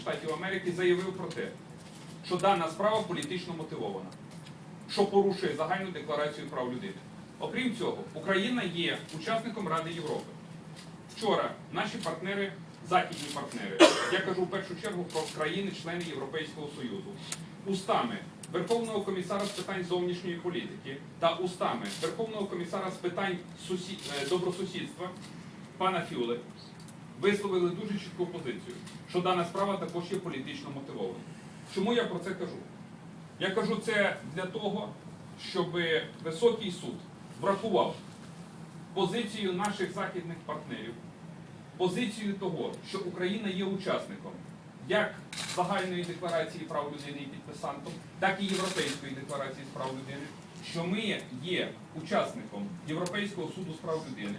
Штатів Америки заявив про те, що дана справа політично мотивована, що порушує загальну декларацію прав людини. Окрім цього, Україна є учасником Ради Європи. Вчора наші партнери, західні партнери, я кажу в першу чергу про країни-члени Європейського Союзу, устами Верховного комісара з питань зовнішньої політики та устами Верховного комісара з питань сусі... е, добросусідства пана Фюле висловили дуже чітку позицію, що дана справа також є політично мотивована. Чому я про це кажу? Я кажу це для того, щоб високий суд врахував позицію наших західних партнерів, позицію того, що Україна є учасником як загальної декларації прав людини і підписантом, так і Європейської декларації з прав людини, що ми є учасником Європейського суду з прав людини,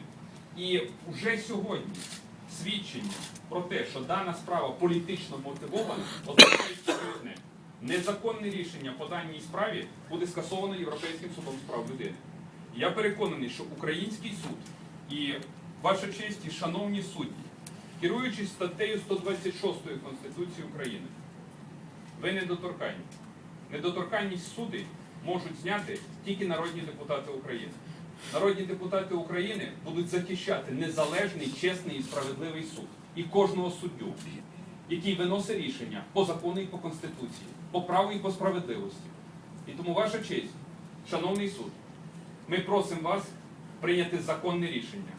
і вже сьогодні свідчення про те, що дана справа політично мотивована, означає. Незаконне рішення по даній справі буде скасовано Європейським судом з прав людини. Я переконаний, що український суд і ваша честь і шановні судді, керуючись статтею 126 Конституції України, ви недоторканні. Недоторканність суди можуть зняти тільки народні депутати України. Народні депутати України будуть захищати незалежний, чесний і справедливий суд і кожного суддю, який виносить рішення по закону і по конституції, по праву і по справедливості. І тому ваша честь, шановний суд, ми просимо вас прийняти законне рішення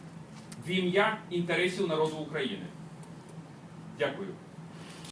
в ім'я інтересів народу України. Дякую.